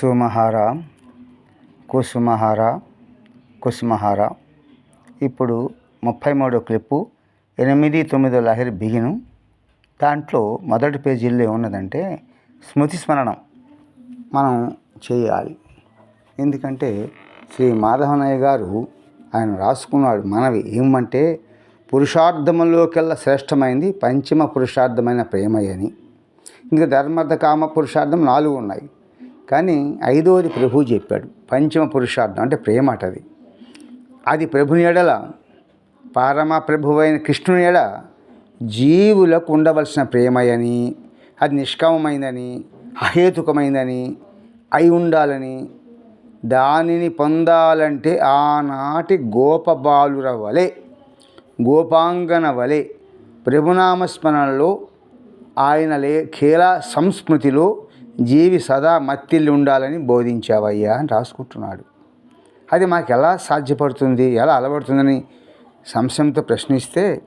సుమహార కుసుమహార కుసుమహార. ఇప్పుడు ముప్పై మూడో క్లిప్పు ఎనిమిది తొమ్మిదో లహరి బిగిను. దాంట్లో మొదటి పేజీల్లో ఏమున్నదంటే స్మృతి స్మరణం మనం చేయాలి. ఎందుకంటే శ్రీ మాధవనయ్య గారు ఆయన రాసుకున్నాడు మనవి ఏమంటే పురుషార్థములోకెల్లా శ్రేష్టమైంది పంచమ పురుషార్థమైన ప్రేమయ్యని. ఇంకా ధర్మార్థ కామ పురుషార్థం నాలుగు ఉన్నాయి. కానీ ఐదవది ప్రభు చెప్పాడు పంచమ పురుషార్థం అంటే ప్రేమ అటది అది. ప్రభుని ఎడల పరమ ప్రభువైన కృష్ణుని ఎడ జీవులకు ఉండవలసిన ప్రేమయని అది నిష్కామమైందని అహేతుకమైందని అయి ఉండాలని దానిని పొందాలంటే ఆనాటి గోపబాలుర వలె గోపాంగన వలె ప్రభునామస్మరణలో ఆయన లే ఖేల సంస్మృతిలో జీవి సదా మత్తిల్లి ఉండాలని బోధించావయ్యా అని రాసుకుంటున్నాడు. అది మాకు ఎలా సాధ్యపడుతుంది ఎలా అలవడుతుందని సంశయంతో ప్రశ్నిస్తే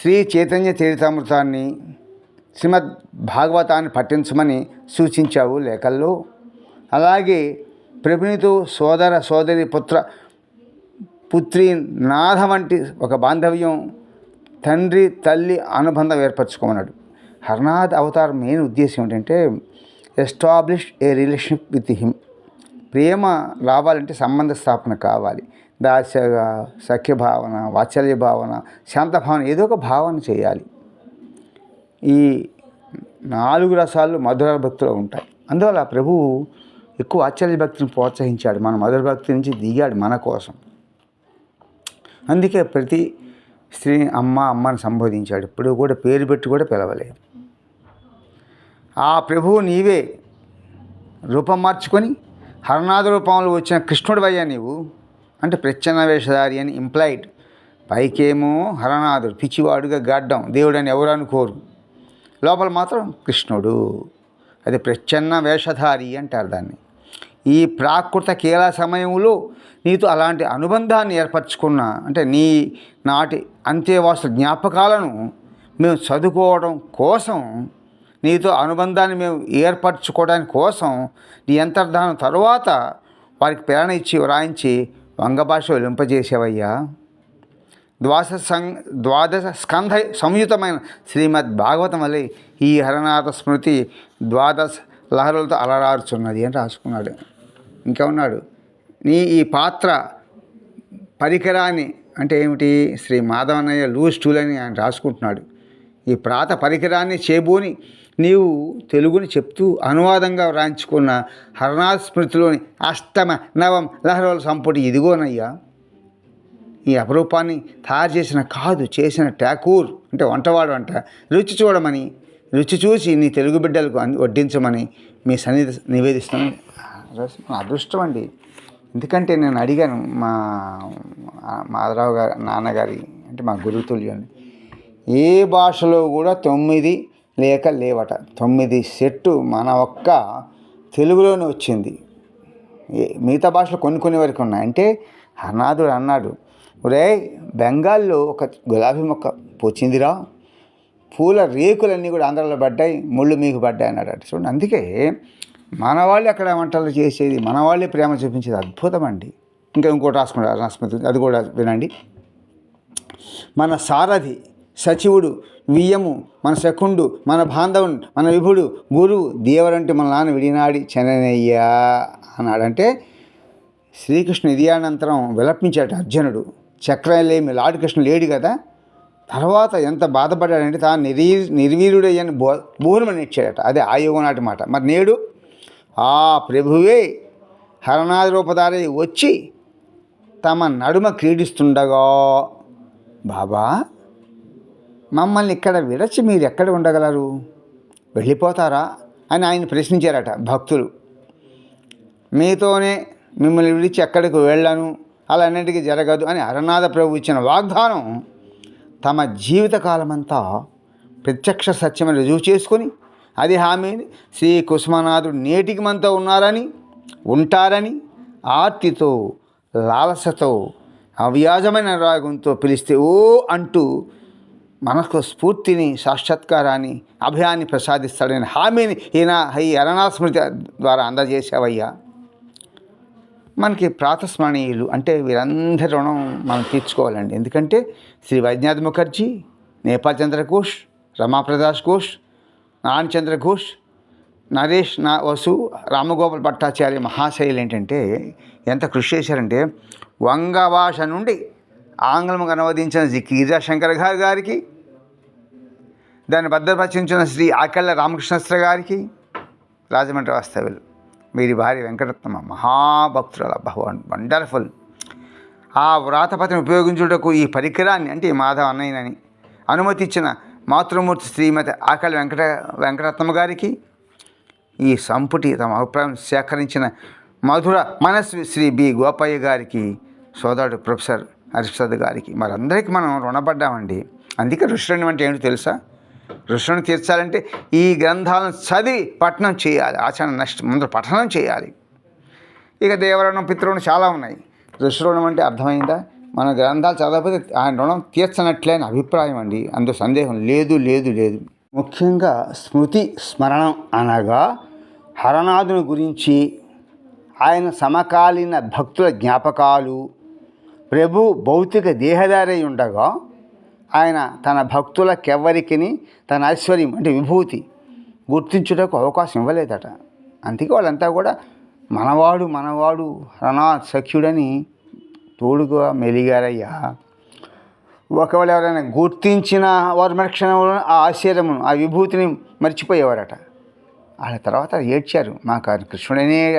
శ్రీ చైతన్య చరితామృతాన్ని శ్రీమద్ భాగవతాన్ని పఠించమని సూచించావు లేఖల్లో. అలాగే ప్రభునితో సోదర సోదరి పుత్ర పుత్రి నాథ వంటి ఒక బాంధవ్యం తండ్రి తల్లి అనుబంధం ఏర్పరచుకోమన్నాడు. హర్నాథ్ అవతార్ మెయిన్ ఉద్దేశం ఏంటంటే establish a relationship with him ప్రేమ రావాలంటే సంబంధ స్థాపన కావాలి. దాస్యగా సఖ్య భావన వాత్సల్య భావన శాంత భావన ఏదో ఒక భావన చేయాలి. ఈ నాలుగు రసాలు మధుర భక్తిలో ఉంటాయి. అందువల్ల ప్రభువు ఎక్కువ ఆశ్చర్య భక్తిని ప్రోత్సహించాడు. మన మధుర భక్తి నుంచి దిగాడు మన కోసం. అందుకే ప్రతి స్త్రీ అమ్మ అమ్మని సంబోధించాడు. ఇప్పుడు కూడా పేరు పెట్టి కూడా పిలవలేదు. ఆ ప్రభువు నీవే రూపం మార్చుకొని హరనాథ రూపంలో వచ్చిన కృష్ణుడు అయ్యా నీవు. అంటే ప్రచ్ఛన్న వేషధారి అని ఇంప్లాయిడ్ పైకేమో హరనాథుడు పిచ్చివాడుగా గడ్డం. దేవుడు అని ఎవరు అనుకోరు. లోపల మాత్రం కృష్ణుడు. అది ప్రచ్ఛన్న వేషధారి అంటారు దాన్ని. ఈ ప్రాకృత కీల సమయంలో నీతో అలాంటి అనుబంధాన్ని ఏర్పరచుకున్న అంటే నీ నాటి అంత్యవాసు జ్ఞాపకాలను మేము చదువుకోవడం కోసం నీతో అనుబంధాన్ని మేము ఏర్పరచుకోవడానికి కోసం నీ అంతర్ధానం తరువాత వారికి ప్రేరణ ఇచ్చి వ్రాయించి వంగ భాష వెలింపజేసేవయ్యా. ద్వాదశ సం ద్వాదశ స్కంధ సంయుతమైన శ్రీమద్ భాగవతం వల్ల ఈ హరనాథ స్మృతి ద్వాదశ లహరులతో అలరారుచున్నది అని రాసుకున్నాడు. ఇంకా ఉన్నాడు నీ ఈ పాత్ర పరికరాన్ని అంటే ఏమిటి? శ్రీ మాధవన్నయ్య లూజ్ టూల్ అని ఆయన రాసుకుంటున్నాడు. ఈ ప్రాత పరికరాన్ని చేబూని నీవు తెలుగుని చెప్తూ అనువాదంగా వ్రాయించుకున్న హరనాథ స్మృతిలోని అష్టమ నవం లహరుల సంపుటి ఇదిగోనయ్యా. ఈ అపరూపాన్ని తయారు చేసిన కాదు చేసిన ఠాకూర్ అంటే వంటవాడు అంట. రుచి చూడమని రుచి చూసి నీ తెలుగు బిడ్డలకు అంది వడ్డించమని మీ సన్నిధి నివేదిస్తున్నాను. అదృష్టం అండి. ఎందుకంటే నేను అడిగాను మా మాధవరావు గారి నాన్నగారి అంటే మా గురుతుల్యాన్ని ఏ భాషలో కూడా తొమ్మిది లేక లేవట. తొమ్మిది సెట్టు మన ఒక్క తెలుగులోనే వచ్చింది. మిగతా భాషలు కొన్ని కొన్ని వరకు ఉన్నాయి. అంటే అనాథుడు అన్నాడు ఒరే బెంగాల్లో ఒక గులాబీ మొక్క పోచిందిరా. పూల రేకులన్నీ కూడా ఆంధ్రాలో పడ్డాయి ముళ్ళు మీకు పడ్డాయి అన్నాడు చూడండి అందుకే మన వాళ్ళు అక్కడ వంటలు చేసేది? మన వాళ్ళే ప్రేమ చూపించేది. అద్భుతం అండి. ఇంకా ఇంకోటి రాసుకున్నారు రాసుకుంటుంది అది కూడా వినండి. మన సారథి సచివుడు వియ్యము మన శకుండు మన బాంధవుడు మన విభుడు గురువు దేవరంటే మన నాన్న విడినాడి చెననయ్యా అన్నాడంటే శ్రీకృష్ణ ఇదియానంతరం విలపించాడు అర్జునుడు. చక్రం లేమి లాడు కృష్ణ లేడు కదా. తర్వాత ఎంత బాధపడ్డాడంటే తాను నిర్వీ నిర్వీరుడయ్యని బో బోరుమని ఇచ్చాడట. అదే ఆయోగం నాటి మాట. మరి నేడు ఆ ప్రభువే హరణాది రూపధారి వచ్చి తమ నడుమ క్రీడిస్తుండగా బాబా మమ్మల్ని ఇక్కడ విడచి మీరు ఎక్కడ ఉండగలరు? వెళ్ళిపోతారా? అని ఆయన ప్రశ్నించారట భక్తులు. మీతోనే మిమ్మల్ని విడిచి ఎక్కడికి వెళ్ళను అలా అన్నిటికీ జరగదు అని అరనాథ ప్రభు ఇచ్చిన వాగ్దానం తమ జీవితకాలమంతా ప్రత్యక్ష సత్యమని రుజువు చేసుకొని అది హామీని శ్రీ కుసుమనాథుడు నేటికి మనతో ఉన్నారని ఉంటారని ఆర్తితో లాలసతో అవ్యాజమైన రాగంతో పిలిస్తే ఓ అంటూ మనకు స్ఫూర్తిని సాక్షాత్కారాన్ని అభయాన్ని ప్రసాదిస్తాడని హామీని ఈయన ఈ అరణాస్మృతి ద్వారా అందజేసావయ్యా మనకి ప్రాతస్మరణీయులు అంటే వీరందరి రుణం మనం తీర్చుకోవాలండి. ఎందుకంటే శ్రీ వైద్యనాథ్ ముఖర్జీ నేపాల్ చంద్ర ఘోష్ రమాప్రదాష్ ఘోష్ నారాయణచంద్ర ఘోష్ నరేష్ నా వసు రామగోపాల్ భట్టాచార్య మహాశైలు ఏంటంటే ఎంత కృషి చేశారంటే వంగ భాష నుండి ఆంగ్లం అనువదించిన శ్రీ శంకర్ గారు గారికి దాన్ని భద్రపరిచించిన శ్రీ ఆకళ్ళ రామకృష్ణస్త్ర గారికి రాజమండ్రి వాస్తవ్యులు. వీరి భార్య వెంకటరత్నమ్మ మహాభక్తురాలు అబ్బా వండర్ఫుల్. ఆ వ్రాతపతిని ఉపయోగించుటకు ఈ పరికరాన్ని అంటే మాధవ అన్నయ్యనని అనుమతి ఇచ్చిన మాతృమూర్తి శ్రీమతి ఆకలి వెంకట వెంకటరత్నమ్మ గారికి ఈ సంపుటి తమ అభిప్రాయం సేకరించిన మధుర మనస్వి శ్రీ బి. గోపయ్య గారికి సోదరుడు ప్రొఫెసర్ హరిప్రసాద్ గారికి మరందరికీ మనం రుణపడ్డామండి. అందుకే ఋషుని అంటే ఏంటో తెలుసా? ఋషుని తీర్చాలంటే ఈ గ్రంథాలను చదివి పఠనం చేయాలి ఆచరణ నెక్స్ట్ ముందు పఠనం చేయాలి. ఇక దేవరణం పితృణం చాలా ఉన్నాయి. ఋషురుణం అంటే అర్థమైందా? మన గ్రంథాలు చదవకపోతే ఆయన రుణం తీర్చనట్లే అని అభిప్రాయం అండి. అందులో సందేహం లేదు లేదు లేదు. ముఖ్యంగా స్మృతి స్మరణం అనగా హరనాథుని గురించి ఆయన సమకాలీన భక్తుల జ్ఞాపకాలు ప్రభు భౌతిక దేహదారై ఉండగా ఆయన తన భక్తులకెవ్వరికిని తన ఐశ్వర్యం అంటే విభూతి గుర్తించుటకు అవకాశం ఇవ్వలేదట. అందుకే వాళ్ళంతా కూడా మనవాడు మనవాడు రణా సఖ్యుడని తోడుగా మెలిగారయ్యా. ఒకవేళ ఎవరైనా గుర్తించిన వారు మరక్షణంలో ఆ ఆశ్చర్యమును ఆ విభూతిని మర్చిపోయేవారట. వాళ్ళ తర్వాత ఏడ్చారు. మాకు కృష్ణుడనే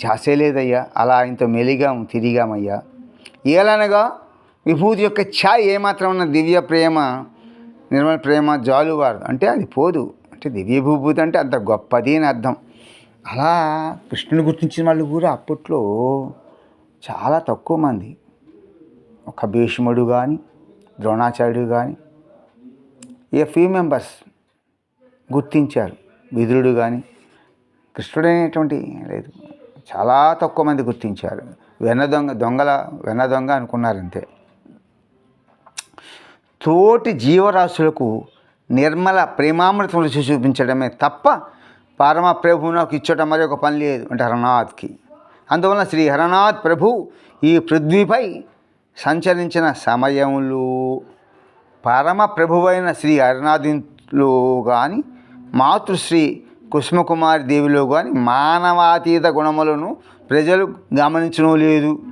ధ్యాసే లేదయ్యా. అలా ఆయనతో మెలిగాము తిరిగామయ్యా. ఏలనగా విభూతి యొక్క ఛాయ్ ఏమాత్రం ఉన్న దివ్య ప్రేమ నిర్మల ప్రేమ జాలువారు. అంటే అది పోదు. అంటే దివ్య విభూతి అంటే అంత గొప్పది అని అర్థం. అలా కృష్ణుని గుర్తించిన వాళ్ళు కూడా అప్పట్లో చాలా తక్కువ మంది. ఒక భీష్ముడు కానీ ద్రోణాచార్యుడు కానీ ఏ ఫ్యూ మెంబర్స్ గుర్తించారు. విదురుడు కానీ కృష్ణుడు అనేటువంటి లేదు. చాలా తక్కువ మంది గుర్తించారు. వెన్న దొంగ దొంగల వెన్న దొంగ అనుకున్నారు అంతే తోటి జీవరాశులకు నిర్మల ప్రేమామృతం రుచి చూపించడమే తప్ప పరమ ప్రభు నాకు ఇచ్చటం మరి ఒక పని లేదు అంటే హరనాథ్కి. అందువలన శ్రీ హరనాథ్ ప్రభు ఈ పృథ్వీపై సంచరించిన సమయంలో పరమ ప్రభువైన శ్రీ హరనాథులో కానీ మాతృశ్రీ కుసుమకుమారి దేవిలో కానీ మానవాతీత గుణములను ప్రజలు గమనించడం లేదు.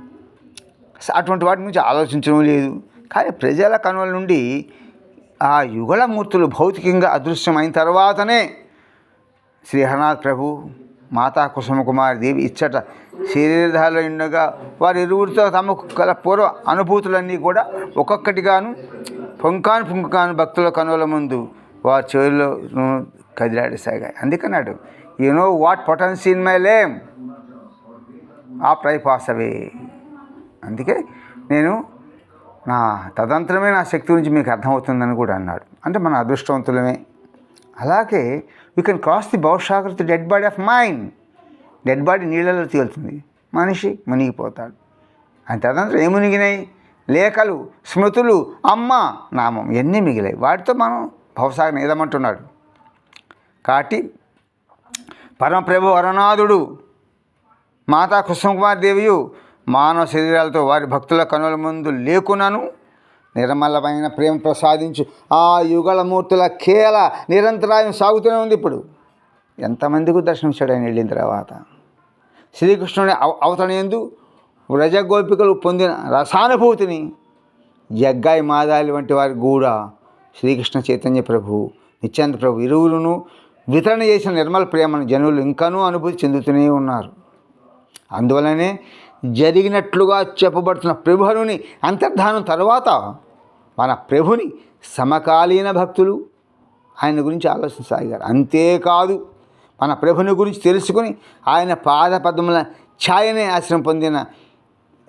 అటువంటి వాటి గురించి ఆలోచించడం లేదు. కానీ ప్రజల కనుల నుండి ఆ యుగళమూర్తులు భౌతికంగా అదృశ్యమైన తర్వాతనే శ్రీహరనాథ్ ప్రభు మాతా కుసుమకుమారి దేవి ఇచ్చట శరీరధాలో ఉండగా వారి ఇరువురితో తమకు గల పూర్వ అనుభూతులన్నీ కూడా ఒక్కొక్కటిగాను పొంకాను పుంకాను భక్తుల కనుల ముందు వారి చెవుల్లో కదిలాడసాగాయి. అందుకన్నాడు you know what potency in my lame ఆ ప్రై అందుకే నేను నా తదంతరమే నా శక్తి గురించి మీకు అర్థమవుతుందని కూడా అన్నాడు. అంటే మన అదృష్టవంతులమే. అలాగే you can cross the భవిష్యాకృతి dead body of mind dead body నీళ్ళలో తేలుతుంది. మనిషి మునిగిపోతాడు. అని తదంతరం ఏం మునిగినాయి? లేఖలు స్మృతులు అమ్మ నామం ఇవన్నీ మిగిలాయి? వాటితో మనం భవసాగరం ఏదమంటున్నాడు? కాబట్టి పరమప్రభు వరనాథుడు మాతా కుసుమకుమార్ దేవియు మానవ శరీరాలతో వారి భక్తుల కనుల ముందు లేకునను నిర్మలమైన ప్రేమ ప్రసాదించు. ఆ యుగళమూర్తుల కేల నిరంతరాయం సాగుతూనే ఉంది ఇప్పుడు. ఎంతమందికి దర్శనమిచ్చాడు ఆయన వెళ్ళిన తర్వాత? శ్రీకృష్ణుని అవ అవతరణయందు వ్రజగోపికలు పొందిన రసానుభూతిని జగ్గాయి మాదాలి వంటి వారి కూడా శ్రీకృష్ణ చైతన్య ప్రభు నిత్యాంత ప్రభు ఇరువురును వితరణ చేసిన నిర్మల ప్రేమను జనులు ఇంకానూ అనుభూతి చెందుతూనే ఉన్నారు. అందువలనే జరిగినట్లుగా చెప్పబడుతున్న ప్రభుని అంతర్ధానం తర్వాత మన ప్రభుని సమకాలీన భక్తులు ఆయన గురించి ఆలోచించసాగారు అంతేకాదు మన ప్రభుని గురించి తెలుసుకొని ఆయన పాద పద్మల ఛాయనే ఆశ్రయం పొందిన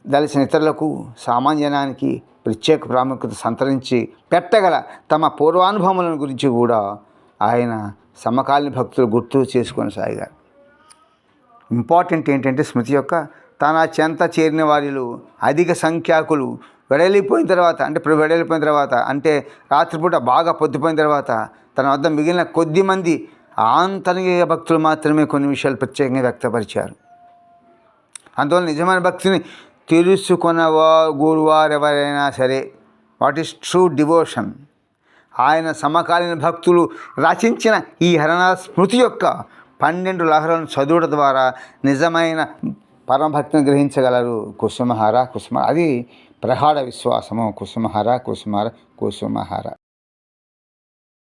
దలిసిన ఇతరులకు సామాన్యనానికి ప్రత్యేక ప్రాముఖ్యత సంతరించి పెట్టగల తమ పూర్వానుభవములను గురించి కూడా ఆయన సమకాలీన భక్తులు గుర్తు చేసుకొని సాగారు. ఇంపార్టెంట్ ఏంటంటే స్మృతి యొక్క తన చెంత చేరిన వారిలో అధిక సంఖ్యాకులు వెడలిపోయిన తర్వాత అంటే ఇప్పుడు వెడలిపోయిన తర్వాత అంటే రాత్రిపూట బాగా పొద్దుపోయిన తర్వాత తన వద్ద మిగిలిన కొద్ది మంది ఆంతర్య భక్తులు మాత్రమే కొన్ని విషయాలు ప్రత్యేకంగా వ్యక్తపరిచారు. అందువల్ల నిజమైన భక్తిని తెలుసుకున్నవా గురువారు ఎవరైనా సరే వాట్ ఈస్ ట్రూ డివోషన్? ఆయన సమకాలీన భక్తులు రచించిన ఈ హరణ స్మృతి యొక్క పన్నెండు లహరలను చదువుట ద్వారా నిజమైన పరమభక్తిని గ్రహించగలరు కుసుమహార కుసుమ అది ప్రగాఢ విశ్వాసము. కుసుమహార కుసుమహార కుసుమహార.